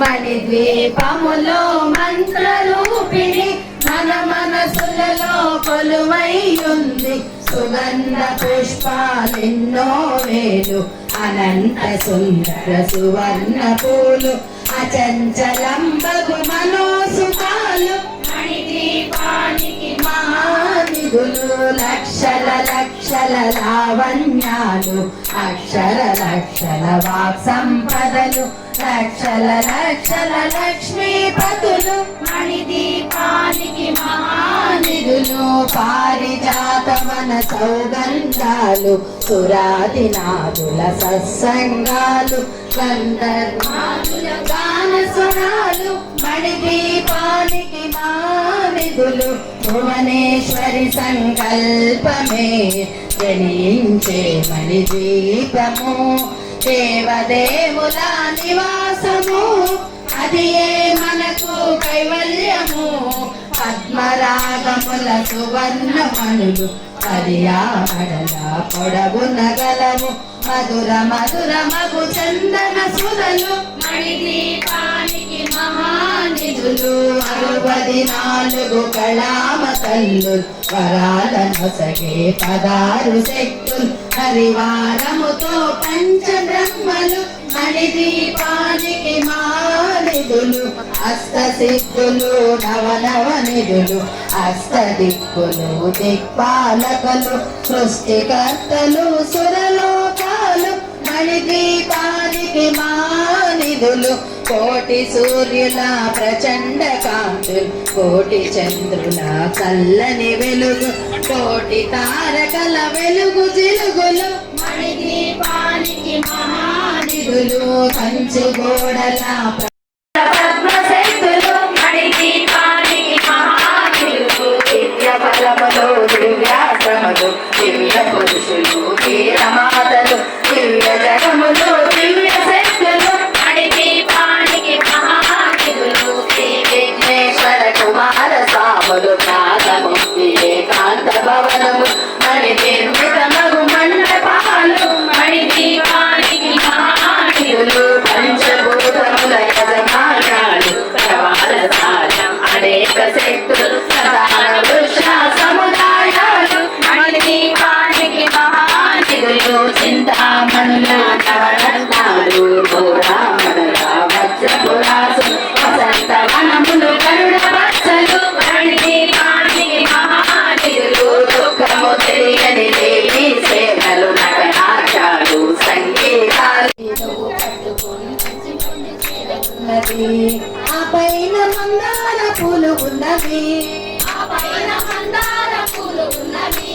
మణి ద్వీపములో మంత్రరూపిణి మన మనసులలో కొలువైయుంది. సుగంధ పుష్పాలెన్నో వేలు అనంత సుందర సువర్ణ పూలు అచంచలంబగు మనోసుఖాలు మణిద్వీపానికి మహానిధులు లక్షల లక్షల లావణ్యాలు అక్షర లక్షల వాక్ సంపదలు లక్షల లక్షల లక్ష్మీపతులు మణిదీపానికి మహానిధులు పారిజాతవన సౌగంధాలు సురాదినాథుల సత్సంగాలు గంధర్వాదుల గాన స్వరాలు మణిదీపానికి మానిధులు భువనేశ్వరి సంకల్పమే జనించే మణిదీపము. దేవదేవుల నివాసము అది ఏ మనకు కైవల్యము? పద్మరాగముల సువర్ణమణులు పర్యాడల పొడవు నగలము మధుర మధుర మగు చందన సురలు మణి దీపానికి మహానిధులు. పదినాలుగు కళామ తల్లు వరాల నొసగే పదారు శక్తులు హరివారముతో పంచ బ్రహ్మలు మణిదీపానికి మాలిదులు అస్త సిద్ధులు నవనవ నిధులు అస్త దిక్కులు దిక్పాలకలు సృష్టికర్తలు సురలోక మానిధులు కోటి సూర్యుల ప్రచండ కాంతులు. కోటి చంద్రుల చల్లని వెలుగు. కోటి తారకల వెలుగు జిలుగులు. మణిదీపానికి మహానిధులు. కంచు గోడల దివ్య పురుషులు వీరమాతలు దివ్య ఏకాంత భవనము సంగీతాలు ఉన్నది ఆ పైన మందార పూలు ఉన్నవి ఆ పైన మందార పూలు ఉన్నవి.